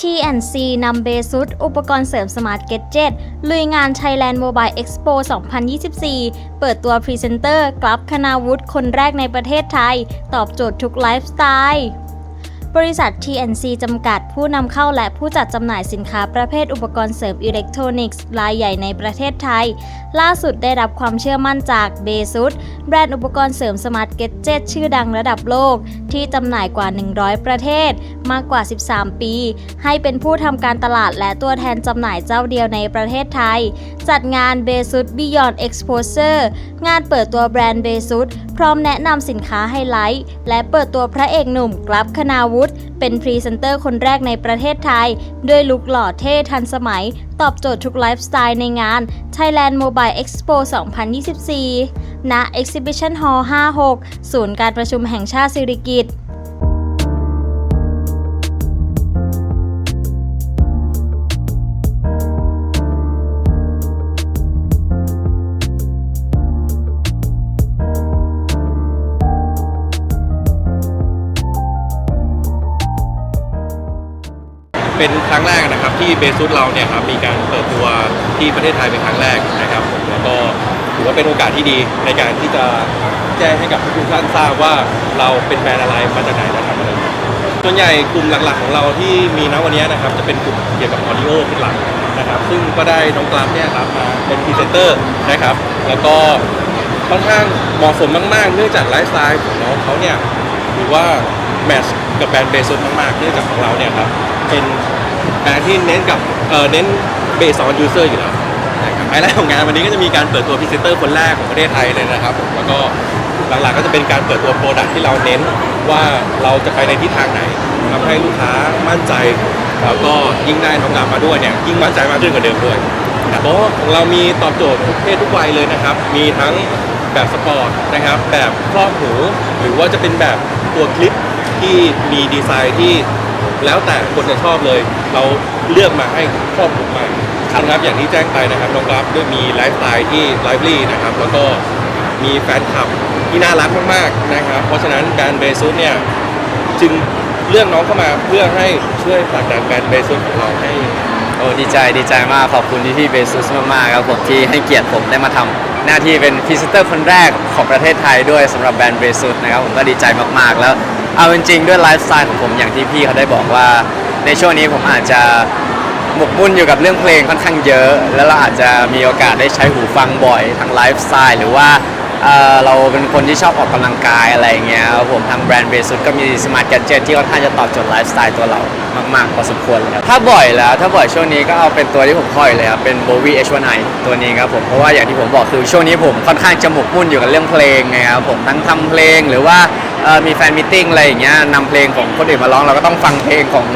T&C นำเบซุดอุปกรณ์เสริมสมาร์ทเก็ตเจ็ตลุยงาน Thailand Mobile Expo 2024 เปิดตัวพรีเซนเตอร์กลับคณาวุฒิคนแรกในประเทศไทย ตอบโจทย์ทุกไลฟ์สไตล์บริษัท TNC จำกัดผู้นำเข้าและผู้จัดจำหน่ายสินค้าประเภทอุปกรณ์เสริมอิเล็กทรอนิกส์รายใหญ่ในประเทศไทย ล่าสุดได้รับความเชื่อมั่นจากเบซุดแบรนด์อุปกรณ์เสริมสมาร์ทเก็ตเจ็ตชื่อดังระดับโลกที่จำหน่ายกว่า 100 ประเทศ มากกว่า 13 ปี ให้เป็นผู้ทำการตลาดและตัวแทนจำหน่ายเจ้าเดียวในประเทศไทย จัดงานเบซุด Beyond Exposure งานเปิดตัวแบรนด์เบซุดพร้อมแนะนำสินค้าไฮไลท์ และเปิดตัวพระเอกหนุ่มกลับคณาวุฒิเป็นพรีเซนเตอร์คนแรกในประเทศไทย ด้วยลุคหล่อเท่ทันสมัย ตอบโจทย์ทุกไลฟ์สไตล์ในงาน Thailand Mobile Expo 2024 ณ Exhibition Hall 56 ศูนย์การประชุมแห่งชาติสิริกิ เป็นครั้งแรกนะครับที่เบซุสเราเนี่ยครับมีการเปิดตัวที่ประเทศไทยเป็นครั้งแรกนะครับแล้วก็ถือว่าเป็นโอกาสที่ดีในการที่จะแจ้งให้กับทุกท่านทราบว่าเราเป็นแบรนด์อะไรมาจากไหนและทำอะไรส่วนใหญ่กลุ่มหลักๆของเราที่มีณวันนี้นะครับจะเป็นกลุ่มเกี่ยวกับออดิโอเป็นหลักนะครับซึ่งก็ได้น้องกราฟเนี่ยครับมาเป็นพรีเซนเตอร์นะครับแล้วก็ค่อนข้างเหมาะสมมากๆ เนื่องจากไลฟ์สไตล์ของน้องเขาเนี่ยถือว่าแมทช์กับแบรนด์เบซุสมากๆ เนื่องจากของเราเนี่ยครับเป็น บรนด์ที่เน้นกับเอ่อเน้นเบสออนยูเซอร์อยู่แล้วนะครับไฮไลท์ของงานวันนี้ก็จะมีการเปิดตัวพรีเซนเตอร์คนแรกของประเทศไทยเลยนะครับผมแล้วก็หลักๆก็จะเป็นการเปิดตัวโปรดักที่เราเน้นว่าเราจะไปในทิศทางไหนทำให้ลูกค้ามั่นใจ แล้วก็ยิ่งได้น้องกลับมาด้วยเนี่ยยิ่งมั่นใจมากขึ้นกว่าเดิมด้วยนะเพราะว่าของเรามีตอบโจทย์ทุกเพศทุกวัยเลยนะครับ มีทั้งแบบสปอร์ตนะครับ แบบครอบหู หรือว่าจะเป็นแบบตัวคลิปที่มีดีไซน์ที่ แล้วแต่คนจะชอบเลย เราเลือกมาให้ครอบคลุมมากครับอย่างที่แจ้งไปนะครับน้องกราฟด้วยมีไลฟ์สไตล์ที่ไลฟ์ลี่นะครับแล้วก็มีแฟนคลับที่น่ารักมากๆนะครับ เพราะฉะนั้นแบรนด์เบซุสเนี่ยจึงเลือกน้องเข้ามาเพื่อให้ช่วยผลักดันแบรนด์เบซุสของเราให้โอ้ดีใจดีใจมากขอบคุณที่พี่เบซุสมากๆครับผมที่ให้เกียรติผมได้มาทำหน้าที่เป็นพรีเซนเตอร์คนแรกของประเทศไทยด้วยสำหรับแบรนด์เบซุสนะครับผมก็ดีใจมากๆแล้ว เอาจริงๆด้วยไลฟ์สไตล์ของผมอย่างที่พี่เขาได้บอกว่า ในช่วงนี้ผมอาจจะหมกมุ่นอยู่กับเรื่องเพลงค่อนข้างเยอะ แล้วเราอาจจะมีโอกาสได้ใช้หูฟังบ่อยทางไลฟ์สไตล์หรือว่า เอ่อเราเป็นคนที่ชอบออกกำลังกายอะไรอย่างเงี้ยครับผมทางแบรนด์เบสุดก็มีสมาร์ทแกจ e t ที่ค่อนข้างจะตอบโจทย์ไลฟ์สไตล์ตัวเรามากๆพอสมควรเลยครับถ้าบ่อยแล้วถ้าบ่อยช่วงนี้ก็เอาเป็นตัวที่ผมค่อยเลยครับเป็น Bowie H1i ตัวนี้ครับผมเพราะว่าอย่างที่ผมบอกคือช่วงนี้ผมค่อนข้างจะหมกมุ่นอยู่กับเรื่องเพลงไงครับผมทั้งทำเพลงหรือว่าเอ่อมีแฟนมิทติ้งอะไรอย่างเงี้ยนำเพลงของคนอื่นมาร้องเราก็ต้องฟังเพลงของ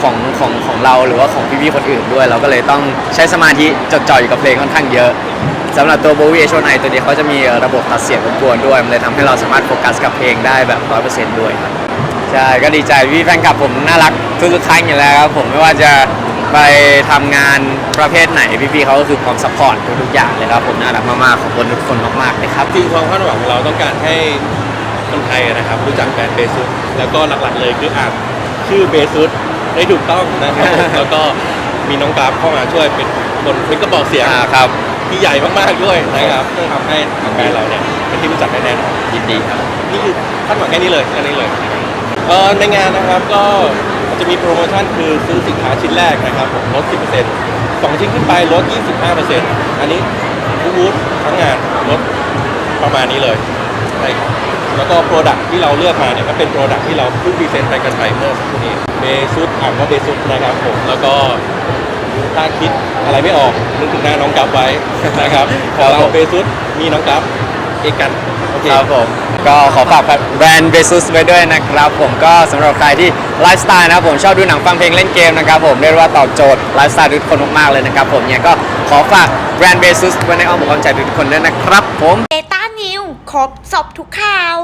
ของของของเราหรือว่าของพี่ๆคนอื่นด้วย เราก็เลยต้องใช้สมาธิจดจ่ออยู่กับเพลงค่อนข้างเยอะ สำหรับตัว b o w i ช h ไ i ตัวนี้เขาจะมีระบบตัดเสียงรบกวนด้วย มันเลยทำให้เราสามารถโฟกัสกับเพลงได้แบบ 100%ด้วยครับใช่ก็ดีใจพี่แฟนคลับผมน่ารักทุกๆครั้งอยู่แล้วครับผมไม่ว่าจะไปทำงานประเภทไหนพี่ๆเขาก็คือพร้อมซัพพอร์ตทุกๆอย่างเลยครับผมน่ารักมากๆขอบคุณทุกคนมากๆเลยครับ จริงความคาดหวังของเราต้องการให้คนไทยนะครับ รู้จักแบรนด์เบซุสแล้วก็หลักๆเลยคืออ่านชื่อเบซุสได้ถูกต้องนะครับแล้วก็มีน้องกราฟเข้ามาช่วยเป็นคนเป็นกระบอกเสียงอ่าครับ ที่ใหญ่มากๆด้วยนะครับเพื่อทำให้ทางแบรนด์เราเนี่ยเป็นที่รู้จักได้แน่นอนยินดีครับนี่คือคาดหวังแค่นี้เลยแค่นี้เลยเอ่อในงานนะครับก็จะมีโปรโมชั่นคือซื้อสินค้าชิ้นแรกนะครับผมลด 10%สองชิ้นขึ้นไปลด 25%อันนี้ทุกวูดทั้งงานลดประมาณนี้เลยใช่ครับแล้วก็โปรดักที่เราเลือกมาเนี่ยก็เป็นโปรดักที่เราเพิ่งพรีเซนต์ไปกันไปเมื่อสักครู่นี้เบซุสอ่านว่าเบซุสนะครับผมแล้วก็ ถ้าคิดอะไรไม่ออกนึกถึงหน้าน้องกัฟไว้นะครับขอเราเบซุสมีน้องกัฟเอกกันโอเค ครับผม ก็ขอฝากแบรนด์เบซุสไว้ด้วยนะครับ ผมก็สำหรับใครที่ไลฟ์สไตล์นะครับผมชอบดูหนังฟังเพลงเล่นเกมนะครับผมเรียกว่าตอบโจทย์ไลฟ์สไตล์ทุกคนมากๆเลยนะครับผมเนี่ยก็ขอฝากแบรนด์เบซุสไว้ในอ้อมอกอ้อมใจทุกคนด้วยนะครับผมเบต้านิวครบสอบทุกข่าว